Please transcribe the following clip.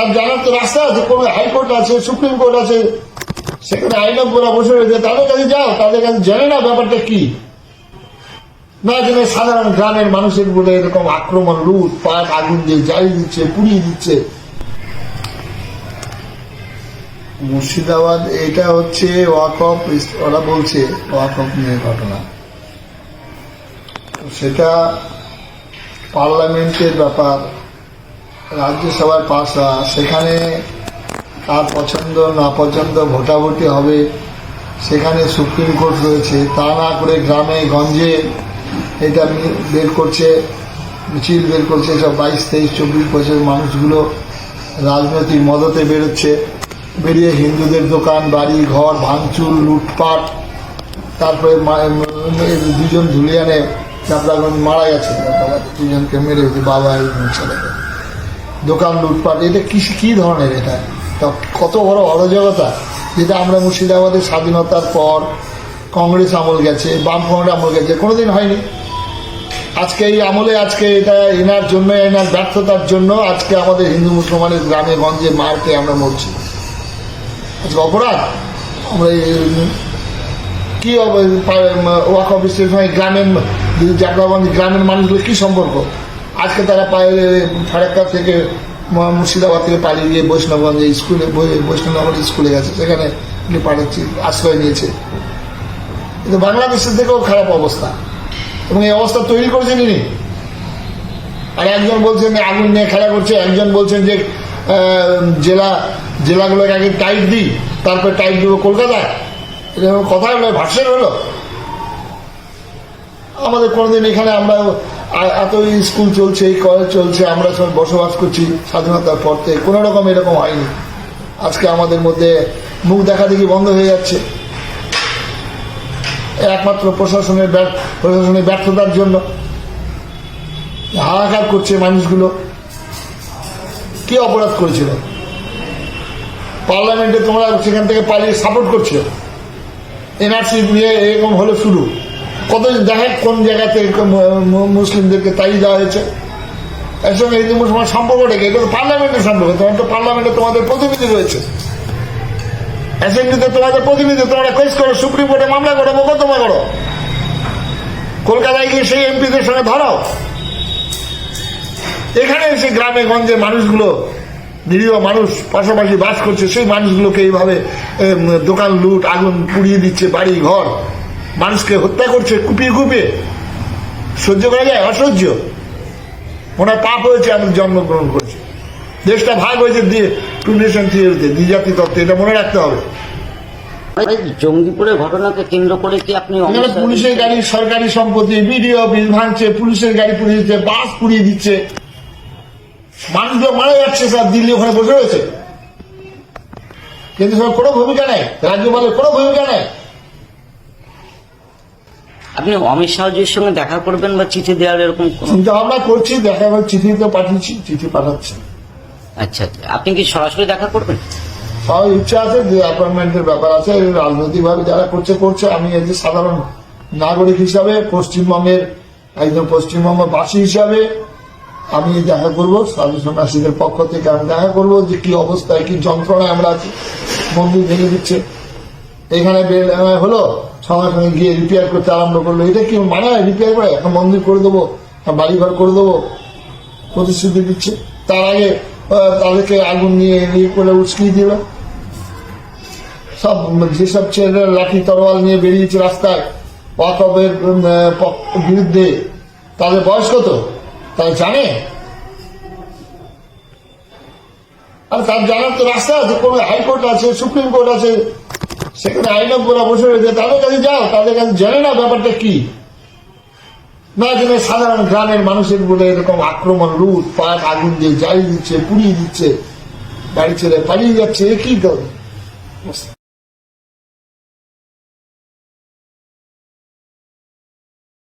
আর জানার তো রাস্তা আছে, কোনো হাইকোর্ট আছে, সুপ্রিম কোর্ট আছে, সেখানে আইনজ্ঞরা বসে রয়েছে, তাদের কাছে যাও, তাদের কাছে জানে না ব্যাপারটা কি। না জেনে সাধারণ গ্রামের মানুষের বলে এরকম আক্রমণ লুট পাট আগুন দিয়ে জ্বালিয়ে দিচ্ছে, পুড়িয়ে দিচ্ছে। মুর্শিদাবাদ, এটা হচ্ছে ওয়াকফ ওরা বলছে ওয়াকফ নিয়ে ঘটনা। সেটা পার্লামেন্টের ব্যাপার রাজ্যসভায় হওয়া সেখানে তার পছন্দ না পছন্দ ভোটাভুটি হবে। সেখানে সুপ্রিম কোর্ট রয়েছে। তা না করে গ্রামে, গঞ্জে এটা বের করছে, মিছিল বের করছে সব বাইশ, তেইশ, চব্বিশ বছরের মানুষগুলো রাজনৈতিক মদতে বেরোচ্ছে। বেরিয়ে হিন্দুদের দোকান, বাড়ি, ঘর, ভাঙচুর, লুটপাট, তারপরে দুজন ধুলিয়ানে চাপড়াগঞ্জ মারা গেছে। দুজনকে মেরে বাবা ছেলেকে দোকান লুটপাট, এটা কি কি ধরনের এটা? তা কত বড় অরাজকতা যেটা আমরা মুর্শিদাবাদের স্বাধীনতার পর কংগ্রেস আমল গেছে, বামফ্রন্ট আমল গেছে, কোনোদিন হয়নি। আজকে এই আমলে, আজকে এটা এনার জন্য, এনার ব্যর্থতার জন্য আজকে আমাদের হিন্দু মুসলমানের গ্রামে, গঞ্জে মারকে আমরা মরছি। আজকে অপরাধ? আমরা কি ওয়াক অফিসের সঙ্গে গ্রামের জাগরাবন্দ গ্রামের মানুষগুলো কি সম্পর্ক? আজকে তারা পায়ে ফারাক্কা থেকে মুর্শিদাবাদ থেকে পালিয়ে গিয়ে বৈষ্ণবগঞ্জে স্কুলে বৈষ্ণবনগর স্কুলে গেছে। সেখানে গিয়ে পাঠাচ্ছি, আশ্রয় নিয়েছে। কিন্তু বাংলাদেশের থেকেও খারাপ অবস্থা। এবং এই অবস্থা তৈরি করেছেন ইনি। আর একজন বলছেন, আগুন নিয়ে খেলা করছে। একজন বলছেন যে জেলা জেলাগুলোকে আগে টাইট দিই, তারপরে টাইট দিব কলকাতায় এরকম কথা হলো ভাষণ হলো। আমাদের কোনোদিন এখানে আমরা এত স্কুল চলছে, এই কলেজ চলছে, আমরা সব বসবাস করছি স্বাধীনতার পর থেকে। কোনো রকম এরকম হয়নি। আজকে আমাদের মধ্যে মুখ দেখা দেখি বন্ধ হয়ে যাচ্ছে। একমাত্র প্রশাসনের প্রশাসনের ব্যর্থতার জন্য হাহাকার করছে মানুষগুলো। কি অপরাধ করেছিল? পার্লামেন্টে তোমরা সেখান থেকে পালিয়ে সাপোর্ট করছে? এনআরসি নিয়ে এরকম হলো শুরু। কত দেখে কোন জায়গাতে মুসলিমদেরকে তাই দেওয়া হয়েছে। এর সঙ্গে হিন্দু মুসলমান সম্পর্ক ডেকে তো পার্লামেন্টের সম্পর্ক তোমার তো পার্লামেন্টে তোমাদের প্রতিনিধি রয়েছে। অ্যাসেম্বলিতে তোমাদের প্রতিনিধি, তোমরা কেস করো, সুপ্রিম কোর্টে মামলা করো, মোকদ্দমা করো। কলকাতায় গিয়ে সেই এমপিদের সঙ্গে ধরাও। এখানে এসে গ্রামে গঞ্জে মানুষগুলো, নিরীহ মানুষ পাশাপাশি বাস করছে, সেই মানুষগুলোকে এইভাবে দোকান লুট, আগুন পুড়িয়ে দিচ্ছে বাড়ি ঘর মানুষকে হত্যা করছে কুপিয়ে কুপিয়ে। সহ্য করা যায়? অসহ্য। হয় পাপ হয়েছে আমি জন্মগ্রহণ করছি। দেশটা ভাগ হয়েছে দিয়ে টু নেশন থিওরিতে দ্বিজাতি তত্ত্ব এটা মনে রাখতে হবে। জঙ্গিপুরের ঘটনাকে কেন্দ্র করে কি আপনি পুলিশের গাড়ি সরকারি সম্পত্তি বিডিও অফিস ভাঙছে পুলিশের গাড়ি পুড়িয়ে দিচ্ছে বাস পুড়িয়ে দিচ্ছে। মানুষগুলো মারা যাচ্ছে স্যার দিল্লি ওখানে বসে রয়েছে। কিন্তু সব কোনো ভূমিকা নেই রাজ্যপালের কোনো ভূমিকা নেই। আপনি অমিত শাহজির সঙ্গে দেখা করবেন বা চিঠি দেওয়ার এরকম চিন্তা ভাবনা করছি দেখা চিঠি তো পাঠিয়েছি চিঠি পাঠাচ্ছি। আচ্ছা আচ্ছা। আপনি কি সরাসরি দেখা করবেন? সবার ইচ্ছা আছে যে অ্যাপয়েন্টমেন্টের ব্যাপার আছে রাজনৈতিক ভাবে যারা করছে করছে। আমি এই যে সাধারণ নাগরিক হিসাবে পশ্চিমবঙ্গের একজন পশ্চিমবঙ্গবাসী হিসাবে আমি দেখা করব সাধু সন্ন্যাসীদের পক্ষ থেকে আমি দেখা করব যে কি অবস্থায় কি যন্ত্রণায় আমরা আছি। মন্দির ভেঙে দিচ্ছে। এখানে হলো সঙ্গে গিয়ে রিপেয়ার করতে আরম্ভ করল। এটা কি মানে রিপেয়ার করে? এখন মন্দির করে দেবো বাড়ি ঘর করে দেবো, প্রতিশ্রুতি দিচ্ছে। তার আগে তাদেরকে আগুন নিয়ে ইয়ে করে উস্কিয়ে দিল সব, যেসব ছেলেরা লাঠি তরোয়াল নিয়ে বেরিয়েছে রাস্তায় ওয়াকবের বিরুদ্ধে, তাদের বয়স কত? তারা জানে? আর তার জানার তো রাস্তা আছে, কোনো হাইকোর্ট আছে, সুপ্রিম কোর্ট আছে সেখানে আইনজ্ঞরা বসে রয়েছে, তাদের কাছে যাও, তাদের কাছে জেনে না ব্যাপারটা কি। না জেনে সাধারণ গ্রামের মানুষের বলে এরকম আক্রমণ, লুট, পাট, আগুন দিয়ে জ্বালিয়ে দিচ্ছে, পুড়িয়ে দিচ্ছে, বাড়ি ছেড়ে পালিয়ে যাচ্ছে, এ কি করে